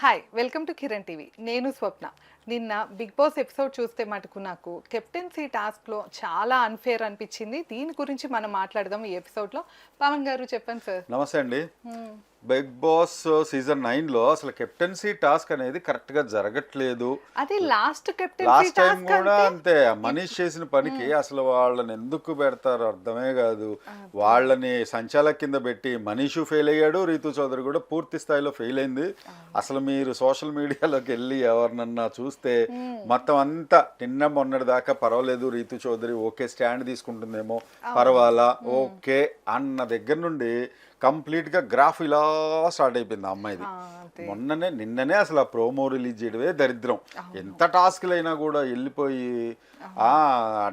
Hi welcome to Kiran TV నేను స్వప్న. నిన్న big boss episode చూస్తే మటుకు నాకు కెప్టెన్సీ టాస్క్లో చాలా అన్ఫేర్ అనిపించింది. దీని గురించి మనం మాట్లాడదాం ఈ ఎపిసోడ్లో. పవన్ గారు చెప్పండి సార్. నమస్తే అండి. బిగ్ బాస్ సీజన్ నైన్లో అసలు కెప్టెన్సీ టాస్క్ అనేది కరెక్ట్గా జరగట్లేదు. అది లాస్ట్ కెప్టెన్సీ లాస్ట్ టైం కూడా అంతే మనీష్ చేసిన పనికి అసలు వాళ్ళని ఎందుకు పెడతారు అర్థమే కాదు. వాళ్ళని సంచాలక కింద పెట్టి మనీషు ఫెయిల్ అయ్యాడు రీతు చౌదరి కూడా పూర్తి స్థాయిలో ఫెయిల్ అయింది. అసలు మీరు సోషల్ మీడియాలోకి వెళ్ళి ఎవరినన్నా చూస్తే మొత్తం అంతా నిన్న మొన్నటి దాకా పర్వాలేదు రీతు చౌదరి ఓకే స్టాండ్ తీసుకుంటుందేమో పర్వాలా? ఓకే అన్న దగ్గర నుండి కంప్లీట్గా గ్రాఫ్ ఇలా స్టార్ట్ అయిపోయింది అమ్మాయిది. మొన్ననే నిన్ననే అసలు ఆ ప్రోమో రిలీజ్ చేయడమే దరిద్రం. ఎంత టాస్క్లు అయినా కూడా వెళ్ళిపోయి ఆ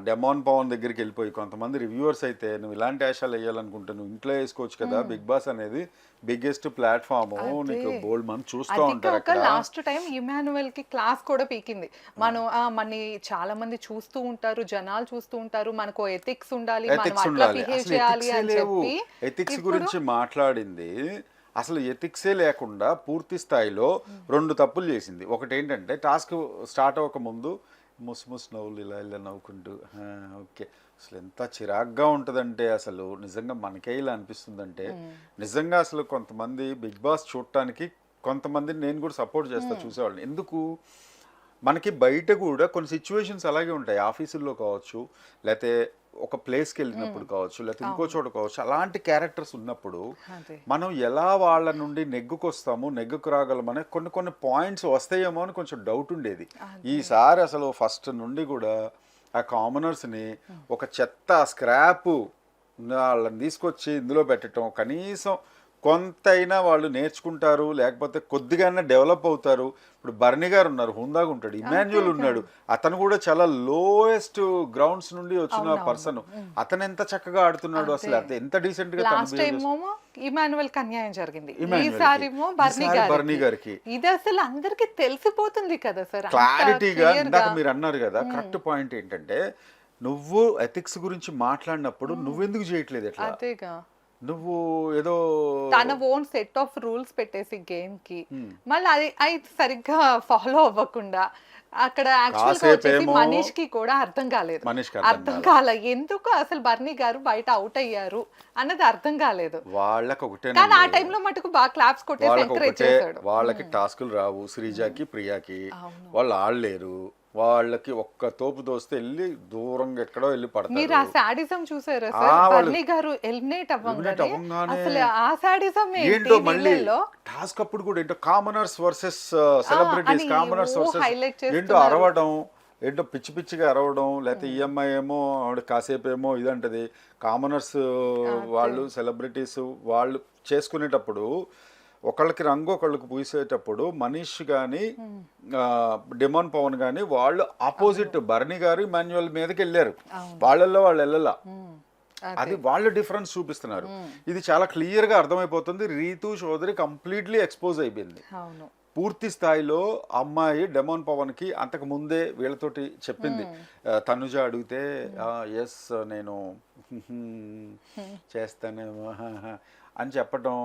డెమాన్ పవన్ దగ్గరికి వెళ్ళిపోయి కొంతమంది రివ్యూవర్స్ అయితే నువ్వు ఇలాంటి వేషాలు వేయాలనుకుంటే నువ్వు ఇంట్లో వేసుకోవచ్చు కదా బిగ్ బాస్ అనేది బిగ్గెస్ట్ ప్లాట్ఫామ్. నీకు బోల్డ్ మంది చూస్తూ ఉంటారు లాస్ట్ టైం ఇమానువల్కి క్లాస్ కూడా పీకింది. మనం ఆ, మనని చాలా మంది చూస్తూ ఉంటారు జనాలు చూస్తూ ఉంటారు మనకు ఎథిక్స్ ఉండాలి మనం ఎథిక్స్ ఉండాలి. లేవు. ఎథిక్స్ గురించి మాట్లాడింది. అసలు ఎథిక్సే లేకుండా పూర్తి స్థాయిలో రెండు తప్పులు చేసింది. ఒకటి ఏంటంటే టాస్క్ స్టార్ట్ అవ్వక ముందు ముస్ ముస్ నవ్వులు ఇలా ఇలా నవ్వుకుంటూ "ఆ, ఓకే. అసలు ఎంత చిరాగ్గా ఉంటుందంటే అసలు నిజంగా మనకే ఇలా అనిపిస్తుందంటే నిజంగా అసలు కొంతమంది బిగ్ బాస్ చూడటానికి కొంతమందిని నేను కూడా సపోర్ట్ చేస్తా చూసేవాళ్ళని. ఎందుకు? మనకి బయట కూడా కొన్ని సిచ్యువేషన్స్ అలాగే ఉంటాయి. ఆఫీసుల్లో కావచ్చు లేకపోతే ఒక ప్లేస్కి వెళ్ళినప్పుడు కావచ్చు లేకపోతే ఇంకో చోట కావచ్చు అలాంటి క్యారెక్టర్స్ ఉన్నప్పుడు మనం ఎలా వాళ్ళ నుండి నెగ్గుకొస్తాము నెగ్గుకు రాగలమనే కొన్ని కొన్ని పాయింట్స్ వస్తాయేమో అని కొంచెం డౌట్ ఉండేది. ఈసారి అసలు ఫస్ట్ నుండి కూడా ఆ కామనర్స్ని ఒక చెత్త స్క్రాప్ వాళ్ళని తీసుకొచ్చి ఇందులో పెట్టడం కనీసం కొంతైనా వాళ్ళు నేర్చుకుంటారు లేకపోతే కొద్దిగానే డెవలప్ అవుతారు. ఇప్పుడు బర్ని గారు ఉన్నారు హుందాగా ఉంటాడు ఇమాన్యువల్ ఉన్నాడు. అతను కూడా చాలా లోయెస్ట్ గ్రౌండ్స్ నుండి వచ్చిన పర్సన్ అతను ఎంత చక్కగా ఆడుతున్నాడు అసలు అత- ఎంత డీసెంట్గా తను లాస్ట్ behave టైం ఏమో ఇమానువల్కి అన్యాయం జరిగింది. ఇమానువల్కి. ఈసారి ఏమో బర్నీ ఈసారి బర్నీ గారికి. ఇది అసలు అందరికి తెలిసిపోతుంది కదా సార్ క్లారిటీగా ఇందాక. మీరు అన్నారు కదా కరెక్ట్ పాయింట్ ఏంటంటే నువ్వు ఎథిక్స్ గురించి మాట్లాడినప్పుడు నువ్వెందుకు చేయట్లేదు ఎట్లా నువ్వు ఏదో తన ఓన్ సెట్ ఆఫ్ రూల్స్ పెట్టేసి గేమ్కి మళ్ళీ అది అది సరిగ్గా ఫాలో అవ్వకుండా అక్కడ యాక్చువల్గా వచ్చేసి మనీష్కి కూడా అర్థం కాలేదు. అర్థం కాలే. ఎందుకు అసలు బర్నీ గారు బయట అవుట్ అయ్యారు అన్నది అర్థం కాలేదు. వాళ్ళకి ఒకటే కానీ ఆ టైంలో మటుకు బాగా క్లాప్స్ కొట్టేసి ఎంకరేజ్ చేశాడు. వాళ్ళకి టాస్కులు రావు. శ్రీజాకి ప్రియాకి. వాళ్ళు ఆడలేరు. వాళ్ళకి ఒక్క తోపు దోస్తే వెళ్ళి దూరంగా ఎక్కడో వెళ్ళి మీరు ఆ పడతారు సాడిజం చూసారా సార్? గారు ఎలిమినేట్ అవ్వగానే ఆ సాడిజం ఏంటో మళ్ళీ టాస్క్ అప్పుడు కూడా ఏంటో commoners versus celebrities commoners versus ఏంటో. అరవడం ఏంటో పిచ్చి పిచ్చిగా అరవడం లేకపోతే ఈఎంఐ ఏమో ఆవిడ కాసేపు ఏమో ఇదంటది. కామనర్స్ వాళ్ళు సెలబ్రిటీస్ వాళ్ళు చేసుకునేటప్పుడు ఒకళ్ళకి రంగు ఒకళ్ళకి పూసేటప్పుడు మనీష్ కానీ డిమాన్ పవన్ కానీ వాళ్ళు ఆపోజిట్ భరణి గారు మాన్యువల్ మీదకి వెళ్ళారు వాళ్ళల్లో వాళ్ళు వెళ్ళలా ఉమ్, అది వాళ్ళు డిఫరెన్స్ చూపిస్తున్నారు. ఇది చాలా క్లియర్గా అర్థమైపోతుంది. రీతు చౌదరి కంప్లీట్లీ ఎక్స్పోజ్ అయిపోయింది. పూర్తి స్థాయిలో అమ్మాయి డెమోన్ పవన్కి అంతకు ముందే వీళ్ళతోటి చెప్పింది. తనుజ అడిగితే ఎస్ నేను చేస్తానేమో అని చెప్పడం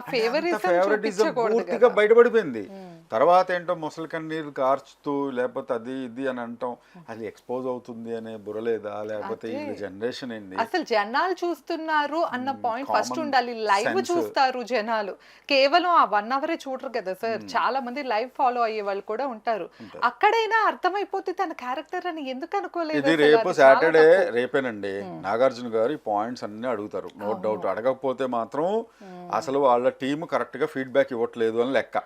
ఫేవరెటిజం పూర్తిగా బయటపడిపోయింది. తర్వాత ఏంటో ముసలి కన్నీరు కార్చుతూ లేకపోతే అది ఇది అని అంటాం అది ఎక్స్పోజ్ అవుతుంది అనే బుర్రలేదా లేకపోతే వీళ్ళ జనరేషన్ ఏంది? అసలు జనాలు చూస్తున్నారు అన్న పాయింట్ ఫస్ట్ ఉండాలి. లైవ్. చూస్తారు జనాలు. కేవలం ఆ వన్ అవరే చూడరు కదా సార్ చాలా మంది లైవ్ ఫాలో అయ్యే వాళ్ళు కూడా ఉంటారు. అక్కడైనా అర్థమైపోతే తన క్యారెక్టర్ అని ఎందుకు అనుకోలేదు ఇది? రేపు సాటర్డే. రేపేనండి. నాగార్జున గారు ఈ పాయింట్స్ అన్ని అడుగుతారు. నో డౌట్ అడగకపోతే మాత్రం అసలు వాళ్ళ టీం కరెక్ట్గా ఫీడ్బ్యాక్ ఇవ్వట్లేదు అని లెక్క.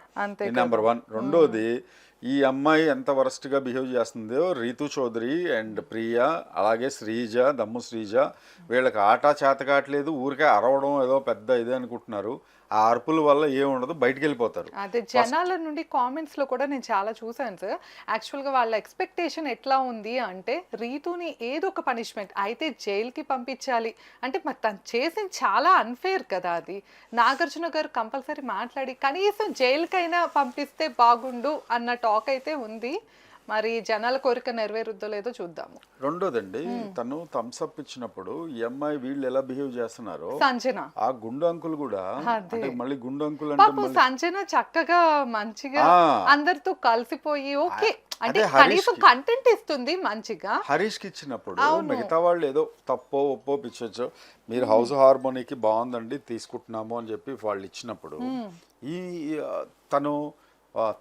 నెంబర్ వన్ రెండోది ఈ అమ్మాయి ఎంత వరస్ట్గా బిహేవ్ చేస్తుందో రీతు చౌదరి అండ్ ప్రియ అలాగే శ్రీజ దమ్ము శ్రీజ వీళ్ళకి ఆట చేత కావట్లేదు ఊరికే అరవడం ఏదో పెద్ద ఇదే అనుకుంటున్నారు. ఆ అరుపుల వల్ల ఏముండదు బయటికి వెళ్ళిపోతారు అదే జనాల నుండి కామెంట్స్లో కూడా నేను చాలా చూసాను సార్. యాక్చువల్గా వాళ్ళ ఎక్స్పెక్టేషన్ ఎట్లా ఉంది అంటే రీతుని ఏదో ఒక పనిష్మెంట్ అయితే జైలుకి పంపించాలి. అంటే మరి తను చేసింది చాలా అన్ఫేర్ కదా అది. నాగార్జున గారు కంపల్సరీ మాట్లాడి కనీసం జైలుకైనా పంపిస్తే బాగుండు అన్న టాక్ అయితే ఉంది. మరి జనాల కోరిక నెరవేరుద్దో లేదో చూద్దాము. రెండోదండి తను థమ్స్ అప్ ఇచ్చినప్పుడు ఈ అమ్మాయి వీళ్ళు ఎలా బిహేవ్ చేస్తున్నారో సంజన. ఆ గుండు అంకుల్ కూడా. అంటే మళ్ళీ గుండు అంకుల్ అంటే సంజన చక్కగా మంచిగా. అందరితో కలిసిపోయి ఓకే. అంటే కనీసం కంటెంట్ ఇస్తుంది మంచిగా. హరీష్కి ఇచ్చినప్పుడు మిగతా వాళ్ళు ఏదో తప్పో ఒప్పో పిచ్చొచ్చో మీరు హౌస్ హార్మోనీకి బాగుందండి తీసుకుంటున్నాము అని చెప్పి వాళ్ళు ఇచ్చినప్పుడు ఈ తను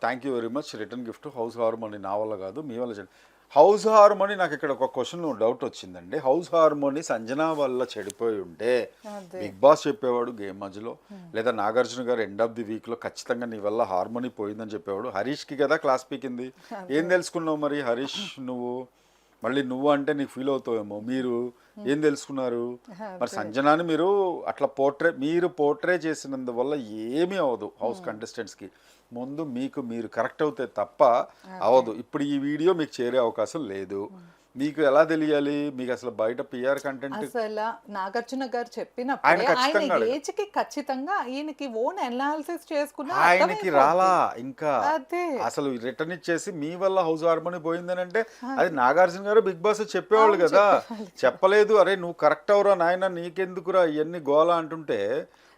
thank you very much return gift house harmony నా వల్ల కాదు మీ వల్ల చేయండి హౌస్ హార్మోనీ నాకు ఇక్కడ ఒక క్వశ్చన్ డౌట్ వచ్చిందని హౌస్ హార్మోనీ సంజన వల్ల చెడిపోయి ఉంటే. బిగ్ బాస్ చెప్పేవాడు గేమ్ మధ్యలో లేదా నాగార్జున గారు ఎండ్ ఆఫ్ ది వీక్లో ఖచ్చితంగా నీ వల్ల హార్మోనీ పోయిందని చెప్పేవాడు. హరీష్కి కదా క్లాస్ పీకింది. ఏం తెలుసుకున్నావు మరి హరీష్ నువ్వు? మళ్ళీ నువ్వు అంటే నీకు ఫీల్ అవుతావేమో. మీరు ఏం తెలుసుకున్నారు? మరి సంజనాని మీరు అట్లా పోర్ట్రే మీరు పోర్ట్రే చేసినందువల్ల ఏమీ అవ్వదు హౌస్ కంటెస్టెంట్స్కి ముందు మీకు మీరు కరెక్ట్ అవుతే తప్ప అవ్వదు. ఇప్పుడు ఈ వీడియో మీకు చేరే అవకాశం లేదు. మీకు ఎలా తెలియాలి? మీకు అసలు బయట పిఆర్ కంటెంట్ అసలు నాగార్జున గారు చెప్పినప్పుడు ఆయన ఏజ్కి ఖచ్చితంగా ఈయనకి ఓన్ అనాలిసిస్ చేసుకున్న ఆయనకి రాలా ఇంకా. అసలు రిటర్న్ ఇచ్చేసి మీ వల్ల హౌస్ హార్మోనీ పోయిందని అంటే అది నాగార్జున గారు బిగ్ బాస్ చెప్పేవాళ్ళు కదా. చెప్పలేదు. అరే నువ్వు కరెక్ట్ అవరా నాయన? నీకెందుకురా? ఇవన్నీ గోల అంటుంటే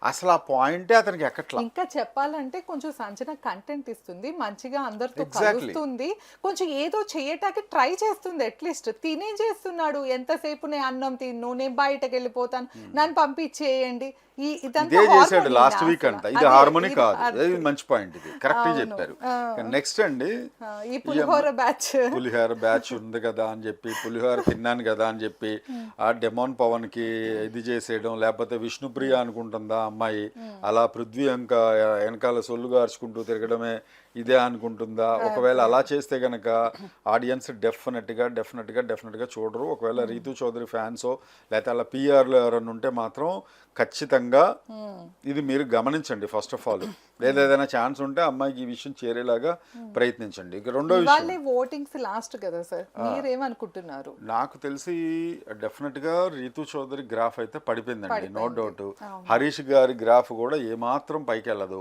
అసలు ఆ పాయింటే అతనికి ఎక్కట్లా? ఇంకా చెప్పాలంటే కొంచెం సంచన కంటెంట్ ఇస్తుంది మంచిగా అందరితో. కలుస్తుంది. కొంచెం ఏదో చేయటానికి ట్రై చేస్తుంది అట్లీస్ట్ తినే చేస్తున్నాడు? ఎంతసేపు నేను అన్నం తిన్ను? నేను బయటకు వెళ్ళిపోతాను నన్ను పంపించేయండి. ఇదే చేశాడు లాస్ట్ వీక్. అంట ఇది హార్మోనీ కాదు. ఇది మంచి పాయింట్ ఇది కరెక్ట్. చెప్పారు. నెక్స్ట్ అండి ఈ పులిహోర బ్యాచ్ పులిహోర బ్యాచ్ ఉంది కదా అని చెప్పి పులిహోర తిన్నాను కదా అని చెప్పి ఆ డెమోన్ పవన్కి ఇది చేసేయడం లేకపోతే విష్ణుప్రియ అనుకుంటుందా అమ్మాయి అలా పృథ్వీ అంక వెనకాల సొల్లు గార్చుకుంటూ తిరగడమే ఇదే అనుకుంటుందా? ఒకవేళ అలా చేస్తే గనక ఆడియన్స్ డెఫినెట్గా డెఫినెట్గా డెఫినెట్గా చూడరు. ఒకవేళ రీతు చౌదరి ఫ్యాన్సో లేకపోతే అలా పిఆర్లో ఎవరైనా ఉంటే మాత్రం ఖచ్చితంగా ఇది మీరు గమనించండి ఫస్ట్ ఆఫ్ ఆల్. లేదా ఏదైనా ఛాన్స్ ఉంటే అమ్మాయికి ఈ విషయం చేరేలాగా ప్రయత్నించండి. ఇక రెండో విషయం. ఓటింగ్స్ లాస్ట్ కదా సార్? మీరేమనుకుంటున్నారు? నాకు తెలిసి డెఫినెట్గా రీతు చౌదరి గ్రాఫ్ అయితే పడిపోయిందండి నో డౌట్. హరీష్ గారి గ్రాఫ్ కూడా ఏమాత్రం పైకి వెళ్ళదు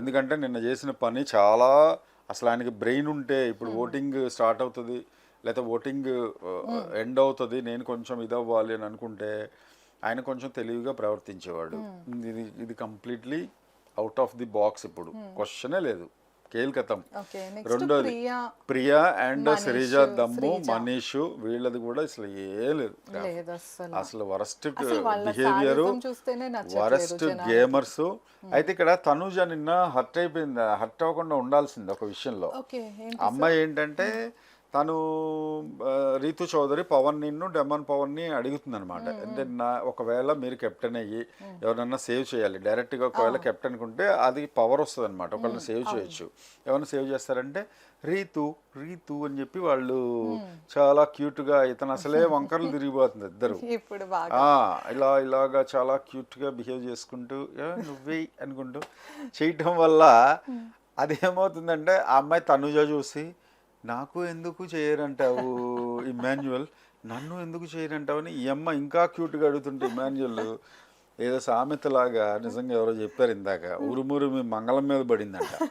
ఎందుకంటే నిన్న చేసిన పని చాలా అసలు ఆయనకి బ్రెయిన్ ఉంటే ఇప్పుడు ఓటింగ్ స్టార్ట్ అవుతుంది లేకపోతే ఓటింగ్ ఎండ్ అవుతుంది నేను కొంచెం ఇది అవ్వాలి అని అనుకుంటే ఆయన కొంచెం తెలివిగా ప్రవర్తించేవాడు. ఇది ఇది completely out of the box ఇప్పుడు. క్వశ్చనే లేదు. కేల్కతం. రెండోది ప్రియా అండ్ శ్రీజ దమ్ము. మనీష్ వీళ్ళది కూడా అసలు ఏ లేదు. అసలు వరస్ట్ బిహేవియర్ వరస్ట్. గేమర్స్. అయితే ఇక్కడ తనుజ నిన్న హర్ట్ అయిపోయింది హర్ట్ అవ్వకుండా ఉండాల్సింది ఒక విషయంలో. అమ్మాయి ఏంటంటే తను రీతు చౌదరి పవన్ నిన్ను డెమన్ పవన్ని అడుగుతుంది అనమాట అంటే నా ఒకవేళ మీరు కెప్టెన్ అయ్యి ఎవరన్నా సేవ్ చేయాలి డైరెక్ట్గా ఒకవేళ కెప్టెన్ కుంటే అది పవర్ వస్తుంది అనమాట ఒకళ్ళని సేవ్ చేయొచ్చు. ఎవరైనా సేవ్ చేస్తారంటే రీతు రీతు అని చెప్పి వాళ్ళు చాలా క్యూట్గా ఇతను అసలే వంకరలు తిరిగిపోతుంది ఇద్దరు. ఇలా ఇలాగా చాలా క్యూట్గా బిహేవ్ చేసుకుంటూ "ఏ, నువ్వే అనుకుంటూ చేయటం వల్ల అదేమవుతుందంటే ఆ అమ్మాయి తనుజ చూసి నాకు ఎందుకు చేయరంటావు ఇమాన్యువల్ నన్ను ఎందుకు చేయరంటావు? అని ఈ అమ్మ ఇంకా క్యూట్గా అడుగుతుంటే ఇమాన్యువల్ ఏదో సామెతలాగా నిజంగా ఎవరో చెప్పారు ఇందాక. ఉరుమురు మీ మంగళం మీద పడిందంట.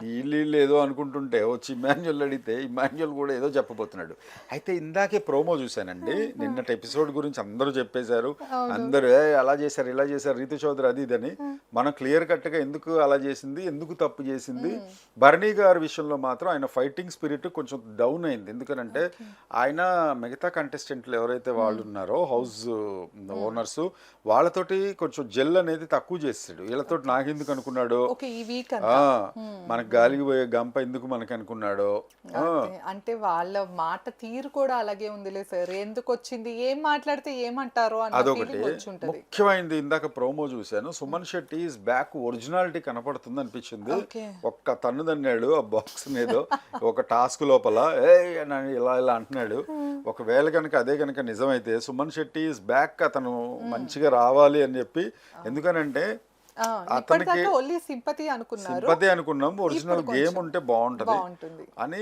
వీళ్ళు వీళ్ళు ఏదో అనుకుంటుంటే వచ్చి ఇమాన్యువల్ అడిగితే ఇమాన్యువల్ కూడా ఏదో చెప్పబోతున్నాడు. అయితే ఇందాకే ప్రోమో చూశానండి. నిన్నటి ఎపిసోడ్ గురించి అందరూ చెప్పేశారు. అందరూ "ఏ, అలా చేశారు ఇలా చేశారు రీతు చౌదరి అది ఇదని. మనం క్లియర్ కట్గా ఎందుకు అలా చేసింది ఎందుకు తప్పు చేసింది? భరణి గారి విషయంలో మాత్రం ఆయన ఫైటింగ్ స్పిరిట్ కొంచెం డౌన్ అయింది. ఎందుకనంటే ఆయన మిగతా కంటెస్టెంట్లు ఎవరైతే వాళ్ళు ఉన్నారో హౌస్ ఓనర్స్ వాళ్ళతోటి కొంచెం జెల్ అనేది తక్కువ చేస్తాడు. వీళ్ళతో నాకెందుకు అనుకున్నాడో? మనకు గాలికి పోయే గంప ఎందుకు మనకు అనుకున్నాడో? అంటే వాళ్ళ మాట తీరు కూడా అలాగే ఉందిలే సార్. ఎందుకు వచ్చింది? ఏం మాట్లాడితే ఏమంటారో అదొకటి. ముఖ్యమైనది ఇందాక ప్రోమో చూశాను. సుమన్ శెట్టి బ్యాక్ ఒరిజినాలిటీ కనపడుతుంది అనిపించింది. ఒక్క తన్ను తన్నాడు ఆ బాక్స్ ఏదో ఒక టాస్క్ లోపల ఏ ఇలా ఇలా అంటున్నాడు. ఒకవేళ కనుక అదే కనుక నిజమైతే సుమన్ శెట్టి బ్యాక్ అతను మంచిగా రావాలి అని చెప్పి ఎందుకనంటే ఓన్లీ సింపతి అనుకున్నాం ఒరిజినల్ గేమ్ ఉంటే బాగుంటది బాగుంటుంది. అని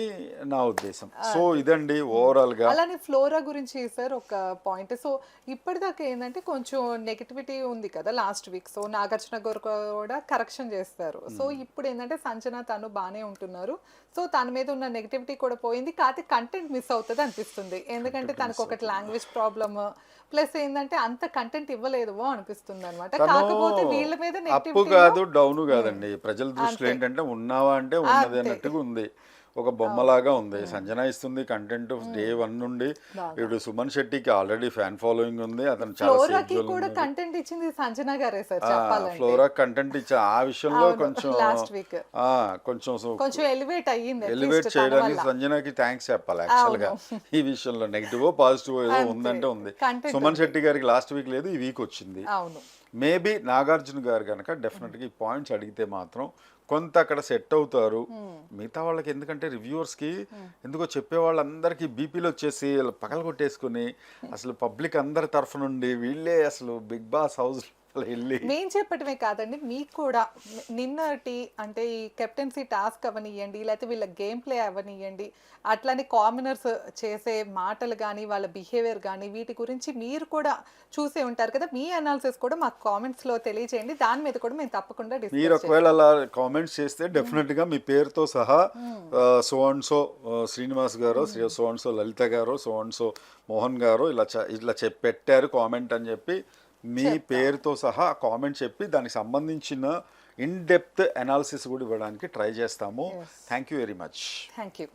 నా ఉద్దేశం. సో ఇదండి ఓవరాల్గా అలానే ఫ్లోరా గురించి సార్ ఒక పాయింట్ సో ఇప్పటిదాకా ఏంటంటే కొంచెం నెగిటివిటీ ఉంది కదా లాస్ట్ వీక్ సో నాగార్జున గారు కూడా కరెక్షన్ చేస్తారు. సో ఇప్పుడు ఏంటంటే సంజన తను బాగానే ఉంటున్నారు. సో తన మీద ఉన్న నెగిటివిటీ కూడా పోయింది. కాకపోతే కంటెంట్ మిస్ అవుతుంది అనిపిస్తుంది. ఎందుకంటే తనకు ఒకటి లాంగ్వేజ్ ప్రాబ్లమ్ ప్లస్ ఏంటంటే అంత కంటెంట్ ఇవ్వలేదు అనిపిస్తుంది అనమాట కాకపోతే వీళ్ళ మీద అప్పు కాదు డౌన్ కాదండి. ప్రజల దృష్టిలో ఏంటంటే ఉన్నావా అంటే ఉన్నది అన్నట్టుగా ఉంది. ఒక బొమ్మలాగా ఉంది. సంజన ఇస్తుంది కంటెంట్ డే వన్ నుండి. ఇప్పుడు సుమన్ శెట్టికి ఆల్రెడీ ఫ్యాన్ ఫాలోయింగ్ ఉంది. అతను చాలా కూడా. కంటెంట్ ఇచ్చింది సంజన గారే సార్ ఫ్లోరా కంటెంట్ ఇచ్చా ఆ విషయంలో కొంచెం కొంచెం కొంచెం ఎలివేట్ అయ్యింది ఎలివేట్ చేయడానికి. సంజనకి థ్యాంక్స్ చెప్పాలి యాక్చువల్గా. ఈ విషయంలో నెగిటివ్ పాజిటివ్ ఏదో. ఉందంటే ఉంది. సుమన్. శెట్టి గారికి లాస్ట్ వీక్ లేదు ఈ వీక్ వచ్చింది. అవును. మేబీ నాగార్జున గారు కనుక డెఫినెట్గా ఈ పాయింట్స్ అడిగితే మాత్రం కొంత అక్కడ సెట్ అవుతారు. మిగతా వాళ్ళకి ఎందుకంటే రివ్యూవర్స్కి ఎందుకో చెప్పే వాళ్ళందరికీ బీపీలు వచ్చేసి పగల కొట్టేసుకుని అసలు పబ్లిక్ అందరి తరఫు నుండి వీళ్ళే అసలు బిగ్ బాస్ హౌస్ వెళ్ళి. మేం చెప్పటమే కాదండి మీకు కూడా నిన్నటి అంటే ఈ కెప్టెన్సీ టాస్క్ అవనియండి లేకపోతే వీళ్ళ గేమ్ ప్లే అవనియండి అట్లానే కామనర్స్ చేసే మాటలు కానీ వాళ్ళ బిహేవియర్ కానీ వీటి గురించి మీరు కూడా చూసే ఉంటారు కదా మీ అనాలిసిస్ కూడా మాకు కామెంట్స్లో తెలియజేయండి దాని మీద కూడా మేము తప్పకుండా మీరు ఒకవేళ అలా కామెంట్స్ చేస్తే డెఫినెట్గా మీ పేరుతో సహా సో అండ్ సో శ్రీనివాస్ గారు సో అండ్ సో లలిత గారు సో అండ్ సో మోహన్ గారు ఇలా చెప్ పెట్టారు కామెంట్ అని చెప్పి మీ పేరుతో సహా కామెంట్ చెప్పి దానికి సంబంధించిన ఇన్ డెప్త్ అనాలిసిస్ కూడా ఇవ్వడానికి ట్రై చేస్తాము. Thank you very much thank you